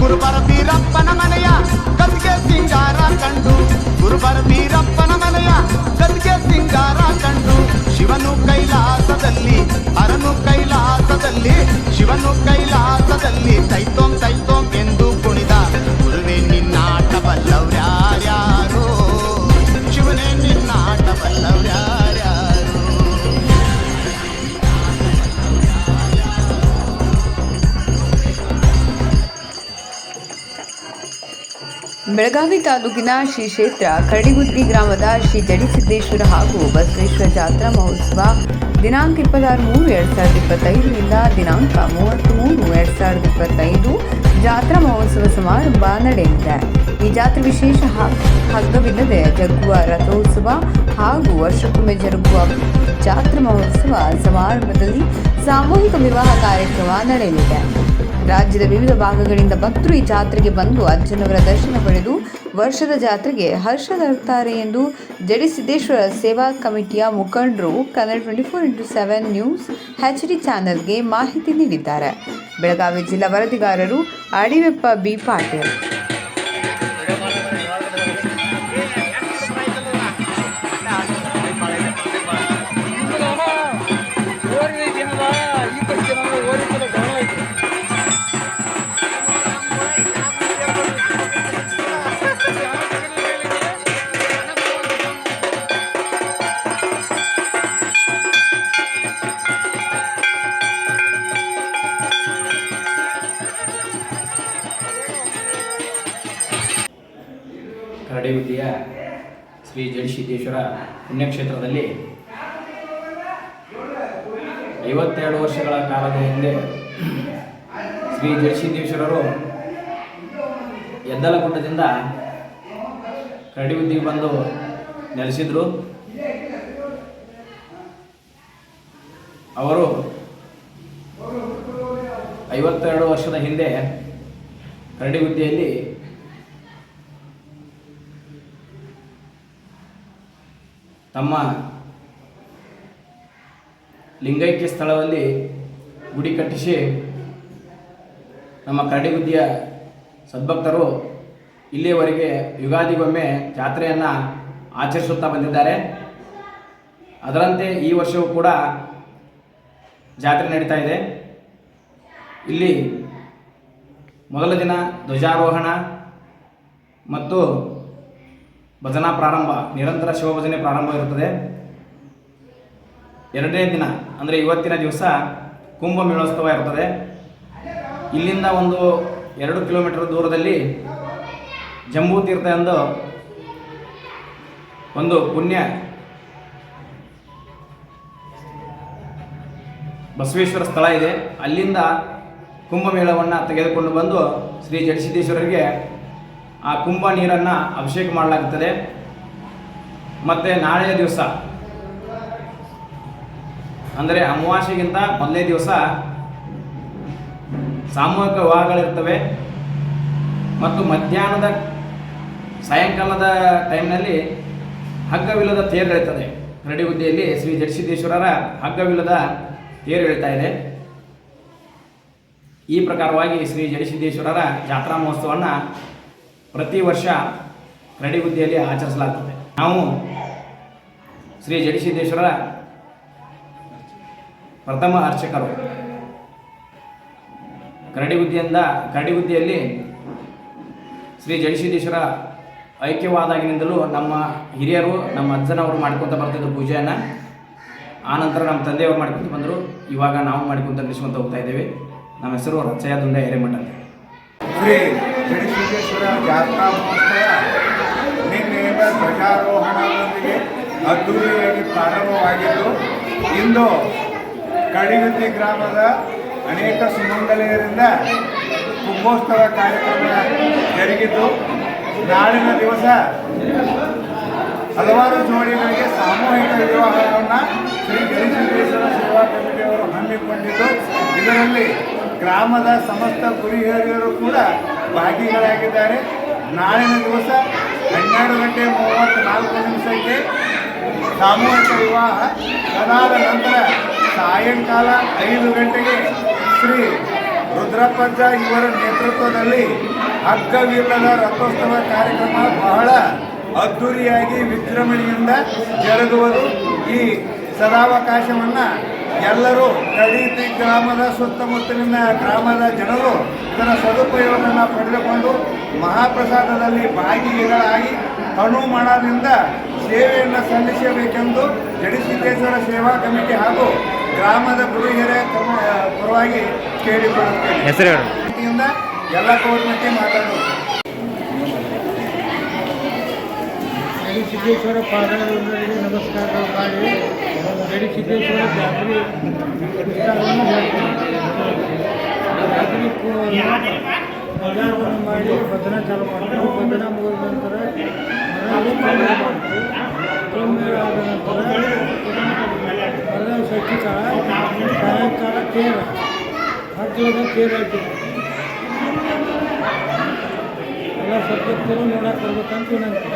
ಗುರುಬರ ಬೀರಪ್ಪನ ಮನೆಯ ಗದ್ಗೆ ಸಿಂಗಾರ ಕಂಡು ಗುರುಬರ ಬೀರಪ್ಪನ ಮನೆಯ ಗದ್ಗೆ ಸಿಂಗಾರ ಕಂಡು ಶಿವನು ಕೈಲಾಸದಲ್ಲಿ ಬೆಳಗಾವಿ ತಾಲೂಕಿನ ಶ್ರೀ ಕ್ಷೇತ್ರ ಕರಡಿಗುದ್ದಿ ಗ್ರಾಮದ ಶ್ರೀ ಜಡಿಸಿದ್ದೇಶ್ವರ ಹಾಗೂ ಬಸವೇಶ್ವರ ಜಾತ್ರಾ ಮಹೋತ್ಸವ ದಿನಾಂಕ ಇಪ್ಪತ್ತಾರು ಮೂರು ಎರಡು ಸಾವಿರದ ಇಪ್ಪತ್ತೈದರಿಂದ ದಿನಾಂಕ ಮೂವತ್ತು ಮೂರು ಎರಡು ಸಾವಿರದ ಇಪ್ಪತ್ತೈದು ಜಾತ್ರಾ ಮಹೋತ್ಸವ ಸಮಾರಂಭ ನಡೆಯಲಿದೆ. ಈ ಜಾತ್ರೆ ವಿಶೇಷ ಹಗ್ಗವಿಲ್ಲದೆ ಜಗ್ಗುವ ರಥೋತ್ಸವ ಹಾಗೂ ವರ್ಷಕ್ಕೊಮ್ಮೆ ಜರುಗುವ ಜಾತ್ರಾ ಮಹೋತ್ಸವ ಸಮಾರಂಭದಲ್ಲಿ ಸಾಮೂಹಿಕ ವಿವಾಹ ಕಾರ್ಯಕ್ರಮ ನಡೆಯಲಿದೆ. ರಾಜ್ಯದ ವಿವಿಧ ಭಾಗಗಳಿಂದ ಭಕ್ತರು ಈ ಜಾತ್ರೆಗೆ ಬಂದು ಅಜ್ಜನವರ ದರ್ಶನ ಪಡೆದು ವರ್ಷದ ಜಾತ್ರೆಗೆ ಹರ್ಷ ತರುತ್ತಾರೆ ಎಂದು ಜಡಿಸಿದ್ದೇಶ್ವರ ಸೇವಾ ಕಮಿಟಿಯ ಮುಖಂಡರು Kannada twenty four into seven news H D ಚಾನೆಲ್ಗೆ ಮಾಹಿತಿ ನೀಡಿದ್ದಾರೆ. ಬೆಳಗಾವಿ ಜಿಲ್ಲಾ ವರದಿಗಾರರು ಅಡಿವೆಪ್ಪ ಬಿ ಪಾಟೀಲ್. ಕರಡಿಗುದ್ದಿಯ ಶ್ರೀ ಜಡಿಸಿದ್ದೇಶ್ವರ ಪುಣ್ಯಕ್ಷೇತ್ರದಲ್ಲಿ ಐವತ್ತೆರಡು ವರ್ಷಗಳ ಕಾಲದ ಹಿಂದೆ ಶ್ರೀ ಜಡಿಸಿದ್ದೇಶ್ವರರು ಎದ್ದಲಗುಡ್ಡದಿಂದ ಕರಡಿಗುದ್ದಿಗೆ ಬಂದು ನೆಲೆಸಿದರು. ಅವರು ಐವತ್ತೆರಡು ವರ್ಷದ ಹಿಂದೆ ಕರಡಿಗುದ್ದಿಯಲ್ಲಿ ತಮ್ಮ ಲಿಂಗೈಕ್ಯ ಸ್ಥಳದಲ್ಲಿ ಗುಡಿ ಕಟ್ಟಿಸಿ ನಮ್ಮ ಕರಡಿಗುದ್ದಿಯ ಸದ್ಭಕ್ತರು ಇಲ್ಲಿಯವರೆಗೆ ಯುಗಾದಿಗೊಮ್ಮೆ ಜಾತ್ರೆಯನ್ನು ಆಚರಿಸುತ್ತಾ ಬಂದಿದ್ದಾರೆ. ಅದರಂತೆ ಈ ವರ್ಷವೂ ಕೂಡ ಜಾತ್ರೆ ನಡೀತಾ ಇದೆ. ಇಲ್ಲಿ ಮೊದಲ ದಿನ ಧ್ವಜಾರೋಹಣ ಮತ್ತು ಭಜನಾ ಪ್ರಾರಂಭ, ನಿರಂತರ ಶಿವಭಜನೆ ಪ್ರಾರಂಭ ಇರುತ್ತದೆ. ಎರಡನೇ ದಿನ, ಅಂದರೆ ಇವತ್ತಿನ ದಿವಸ ಕುಂಭಮೇಳೋತ್ಸವ ಇರ್ತದೆ. ಇಲ್ಲಿಂದ ಒಂದು ಎರಡು ಕಿಲೋಮೀಟರ್ ದೂರದಲ್ಲಿ ಜಂಬೂ ತೀರ್ಥ ಎಂದು ಒಂದು ಪುಣ್ಯ ಬಸವೇಶ್ವರ ಸ್ಥಳ ಇದೆ. ಅಲ್ಲಿಂದ ಕುಂಭಮೇಳವನ್ನು ತೆಗೆದುಕೊಂಡು ಬಂದು ಶ್ರೀ ಜಡಸಿದ್ದೇಶ್ವರರಿಗೆ ಆ ಕುಂಭ ನೀರನ್ನು ಅಭಿಷೇಕ ಮಾಡಲಾಗುತ್ತದೆ. ಮತ್ತು ನಾಳೆಯ ದಿವಸ, ಅಂದರೆ ಅಮಾವಾಸ್ಯೆಗಿಂತ ಮೊದಲನೇ ದಿವಸ ಸಾಮೂಹಿಕ ವಿವಾಹಗಳಿರ್ತವೆ. ಮತ್ತು ಮಧ್ಯಾಹ್ನದ, ಸಾಯಂಕಾಲದ ಟೈಮ್ನಲ್ಲಿ ಹಗ್ಗವಿಲ್ಲದ ತೇರು ಎಳೀತದೆ. ಕರಡಿಗುದ್ದಿಯಲ್ಲಿ ಶ್ರೀ ಜಡಸಿದ್ದೇಶ್ವರರ ಹಗ್ಗವಿಲ್ಲದ ತೇರು ಹೇಳ್ತಾ ಇದೆ. ಈ ಪ್ರಕಾರವಾಗಿ ಶ್ರೀ ಜಡಸಿದ್ದೇಶ್ವರರ ಜಾತ್ರಾ ಮಹೋತ್ಸವವನ್ನು ಪ್ರತಿ ವರ್ಷ ಕರಡಿಗುದ್ದಿಯಲ್ಲಿ ಆಚರಿಸಲಾಗುತ್ತದೆ ನಾವು ಶ್ರೀ ಜಡಿಸಿದ್ದೇಶ್ವರ ಪ್ರಥಮ ಅರ್ಚಕರು. ಕರಡಿ ಹುದ್ದೆಯಿಂದ ಕರಡಿ ಹುದ್ದೆಯಲ್ಲಿ ಶ್ರೀ ಜಡಿಸಿದ್ದೇಶ್ವರ ಐಕ್ಯವಾದಾಗಿನಿಂದಲೂ ನಮ್ಮ ಹಿರಿಯರು, ನಮ್ಮ ಅಜ್ಜನವರು ಮಾಡ್ಕೊತ ಬರ್ತಿದ್ರು ಪೂಜೆಯನ್ನು ಆನಂತರ ನಮ್ಮ ತಂದೆಯವರು ಮಾಡ್ಕೊತ ಬಂದರು. ಇವಾಗ ನಾವು ಮಾಡ್ಕೊತ ನಡೆಸ್ಕೊಂತ ಹೋಗ್ತಾ ಇದ್ದೇವೆ. ನಮ್ಮ ಹೆಸರು ರಚಯ ದುಂಡ ಹಿರೇಮಠ ಅಂತ. ಶ್ರೀ ಜಡಿಸಿದ್ದೇಶ್ವರ ಜಾತ್ರಾ ಮಹೋತ್ಸವ ನಿನ್ನೆಯಿಂದ ಧ್ವಜಾರೋಹಣದೊಂದಿಗೆ ಅದ್ದೂರಿಯಾಗಿ ಪ್ರಾರಂಭವಾಗಿದ್ದು, ಇಂದು ಕಡಿಗುತ್ತಿ ಗ್ರಾಮದ ಅನೇಕ ಸುಮಂಗಲೆಯರಿಂದ ಕುಂಭೋತ್ಸವ ಕಾರ್ಯಕ್ರಮ ಜರುಗಿದ್ದು, ನಾಳಿನ ದಿವಸ ಹಲವಾರು ಜೋಡಿಗಳಿಗೆ ಸಾಮೂಹಿಕ ವಿವಾಹವನ್ನು ಶ್ರೀ ಗಣೇಶ್ವರ ಸೇವಾ ಕಮಿಟಿಯವರು ಹಮ್ಮಿಕೊಂಡಿದ್ದು. ಇದರಲ್ಲಿ ಗ್ರಾಮದ ಸಮಸ್ತ ಗುರಿ ಹಿರಿಯರು ಕೂಡ ಭಾಗಿಗಳಾಗಿದ್ದಾರೆ. ನಾಳಿನ ದಿವಸ ಹನ್ನೆರಡು ಗಂಟೆ ಮೂವತ್ತ್ನಾಲ್ಕು ನಿಮಿಷಕ್ಕೆ ಸಾಮೂಹಿಕ ವಿವಾಹ ಅದಾದ ನಂತರ ಸಾಯಂಕಾಲ ಐದು ಗಂಟೆಗೆ ಶ್ರೀ ರುದ್ರಪ್ಪಜ್ಜ ಇವರ ನೇತೃತ್ವದಲ್ಲಿ ಹಗ್ಗವಿಲ್ಲದ ರಥೋತ್ಸವ ಕಾರ್ಯಕ್ರಮ ಬಹಳ ಅದ್ಧೂರಿಯಾಗಿ ವಿಜೃಂಭಣೆಯಿಂದ ಜರುಗುವುದು ಈ ಸದಾವಕಾಶವನ್ನು ಎಲ್ಲರೂ ಕಡೀತಿ ಗ್ರಾಮದ ಸುತ್ತಮುತ್ತಲಿನ ಗ್ರಾಮದ ಜನರು ಇದರ ಸದುಪಯೋಗವನ್ನು ಪಡೆದುಕೊಂಡು ಮಹಾಪ್ರಸಾದದಲ್ಲಿ ಭಾಗಿಗಳಾಗಿ ಹನುಮಣದಿಂದ ಸೇವೆಯನ್ನು ಸಲ್ಲಿಸಬೇಕೆಂದು ಜಡಿಸಿದ್ದೇಶ್ವರ ಸೇವಾ ಕಮಿಟಿ ಹಾಗೂ ಗ್ರಾಮದ ಗುರು ಹಿರಿಯ ಪರವಾಗಿ ಕೇಳಿಕೊಳ್ಳುತ್ತೇನೆ. ಎಲ್ಲ ಗೌರ್ಮೆಂಟ್ಗೆ ಮಾತಾಡೋದು. ಸಿದ್ದೇಶ್ವರ ಪಾದಾರರಿಗೆ ನಮಸ್ಕಾರ ಮಾಡಿ. ಗಡಿ ಸಿದ್ದೇಶ್ವರ ಜಾತ್ರೆ ಹೇಳ್ತೀನಿ ಜಾತ್ರೆ ಪೂಜಾರವನ್ನು ಮಾಡಿ ಭಜನ ಚಾಲು ಮಾಡ್ತಾರೆ. ಭಜನ ಮುಗಿದ ನಂತರ ಆದ ನಂತರ ಶಕ್ತಿ ಕಾಲ ಸಾಯಂಕಾಲ ತೇರ ಹಗ್ಗದ ತೇರ ಎಲ್ಲ ಸಬ್ಜೆಕ್ಟ್ ನೋಡಕ್ಕೆ ಬರ್ಬೇಕಂತ ವಿನಂತಿ.